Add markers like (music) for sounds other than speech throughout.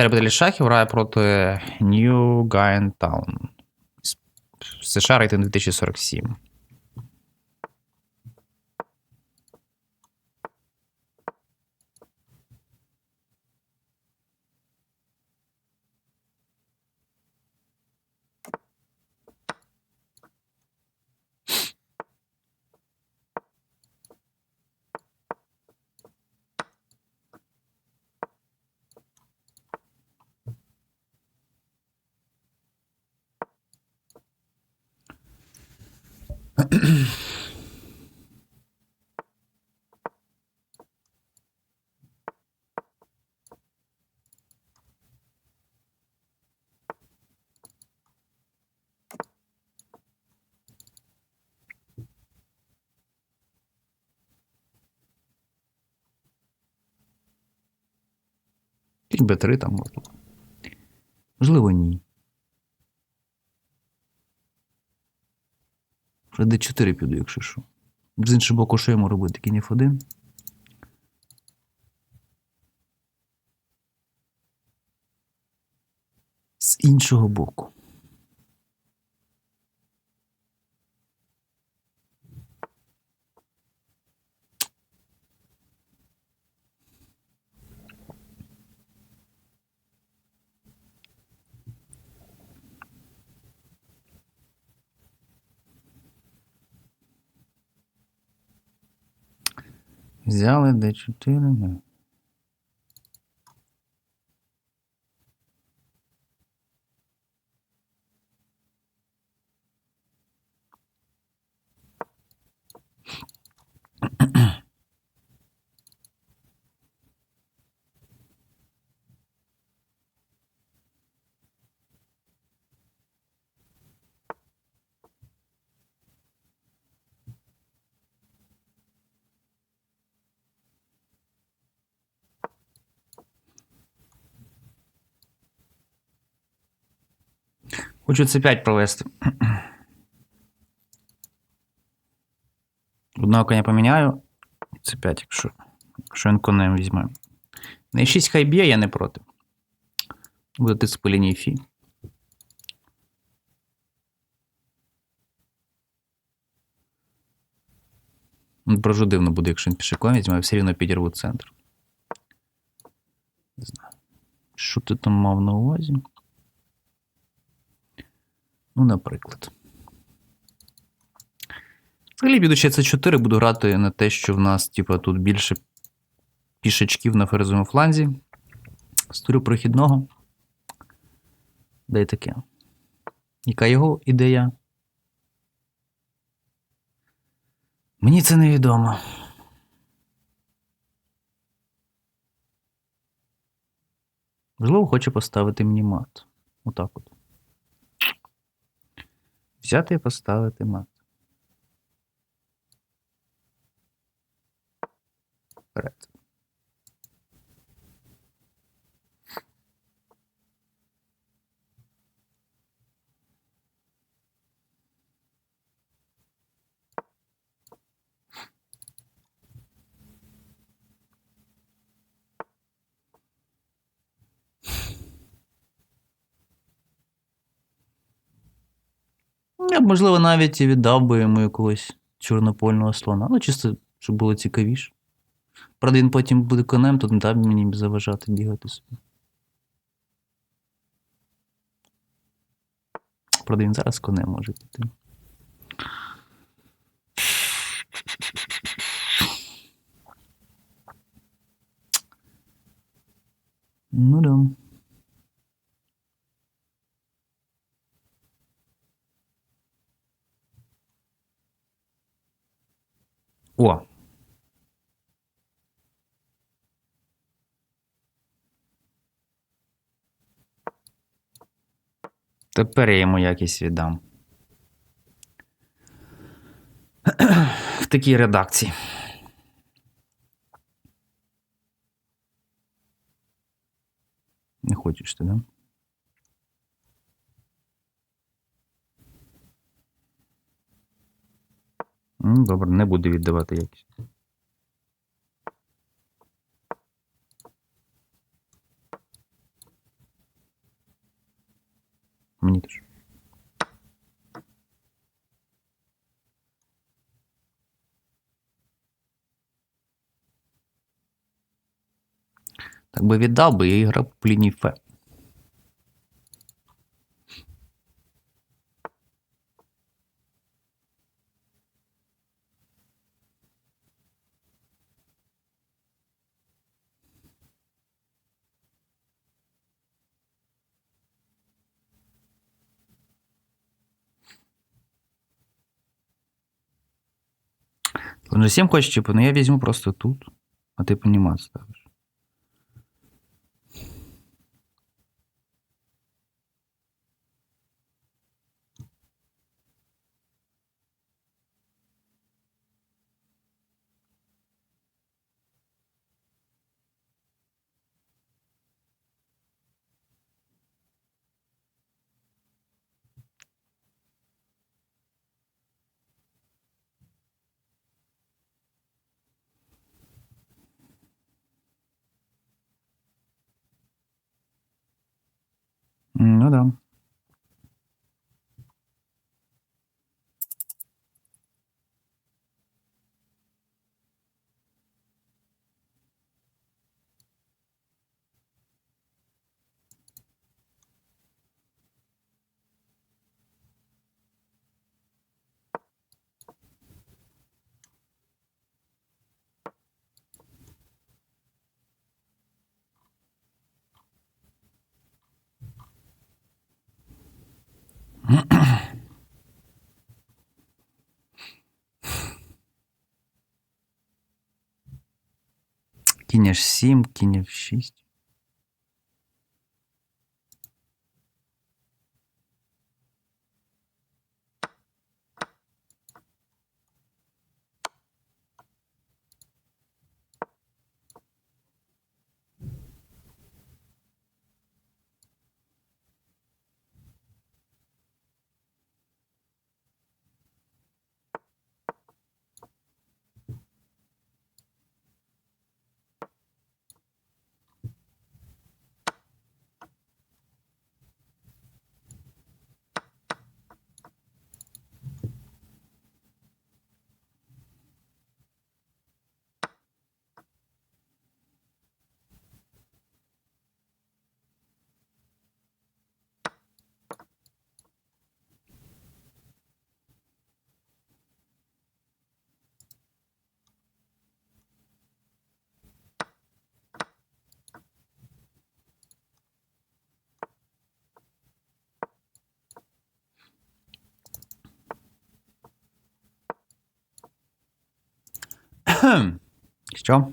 Теребитель шахів грає проти New Town. США рейтинг 2047. Кінь Б3 там можна. Можливо, ні. Вже Д4 піду, якщо що. З іншого боку, що йому робити? Кінь F1. З іншого боку. Взяли Д4. ну. Хочу С5 провести. Одного коня поміняю. С5, якщо, якщо він конем візьме. На 6 хай б'є, я не проти. Буде тиск по лінії Фі. Ну, Просто дивно буде, якщо він піший конь візьме, я все рівно підірву центр. Не знаю. Що ти там мав на увазі? Ну, наприклад. Взагалі, підучи C4, буду грати на те, що в нас, типу, тут більше пішечків на ферзовому фланзі. Створю прохідного. Де таке. Яка його ідея? Мені це невідомо. Можливо, хоче поставити мені мат. Отак от. Взяти і поставити мат. Вперед. Я б, можливо, навіть і віддав би йому якогось чорнопольного слона. Ну, чисто, щоб було цікавіше. Правда, він потім буде конем, то не дав мені заважати бігати собі. Правда, він зараз конем може піти. Ну да. О. Тепер я йому якість віддам. В такій редакції. Не хочеш ти, да? Ну, добре, не буде віддавати якість. Мені теж. Так би віддав би я і грав по лінії Ф. Слон же 7 хочеш, типу, ну я возьму просто тут, а ты пониматься. М, Ну да. Аж 7, кінь 6. Що?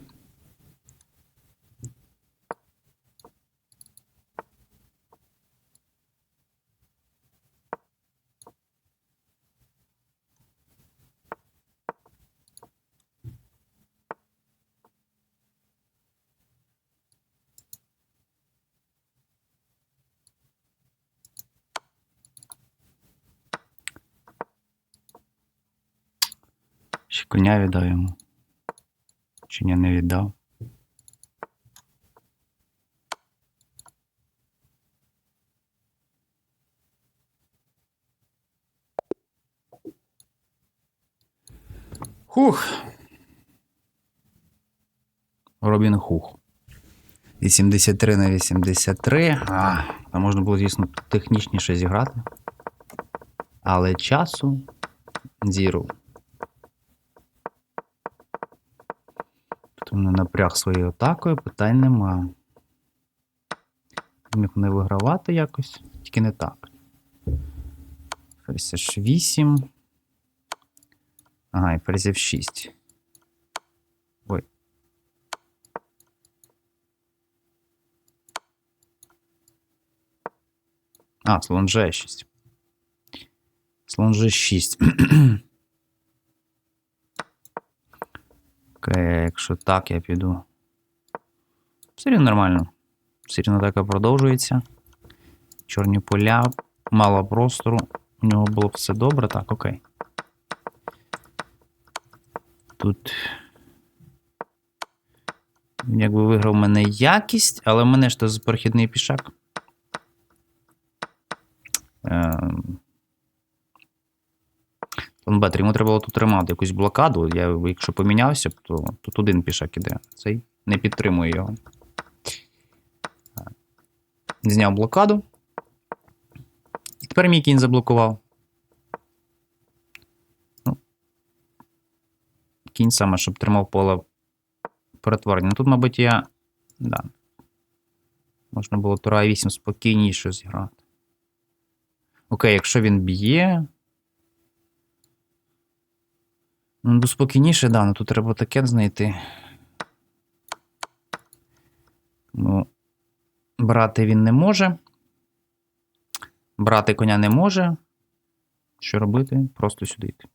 Ще коня віддав йому. Ні, не віддав? Хух. Робін Хух. 83 на 83. А, а можна було, звісно, технічніше зіграти. Але часу зіру. Мене напряг своєю атакою, питань нема. Міг не вигравати якось, тільки не так. Ферзь H8. Ага, і ферзь F6. Ой. А, слон G6. Слон G6. (clears throat) Окей, якщо так, я піду. Все рівно нормально. Все рівно така продовжується. Чорні поля, мало простору. У нього було все добре, так, окей. Тут. Якби виграв мене якість, але в мене ж то перехідний пішак. План Б, йому треба було тут тримати якусь блокаду. Я, якщо помінявся, то тут один пішак іде. Цей не підтримує його. Зняв блокаду. І тепер мій кінь заблокував. Ну, кінь саме, щоб тримав поле перетворення. Ну тут, мабуть, я. Да. Можна було тура 8 спокійніше зіграти. Окей, якщо він б'є. Ну, спокійніше, да, ну тут треба таке знайти. Ну, брати він не може. Брати коня не може. Що робити? Просто сюди йти.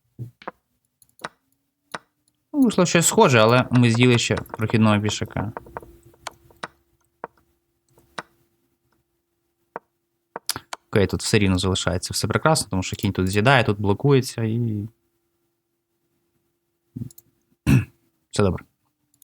Ну, вийшло щось схоже, але ми з'їли ще прохідного пішака. Окей, тут все рівно залишається все прекрасно, тому що кінь тут з'їдає, тут блокується і. Все добре.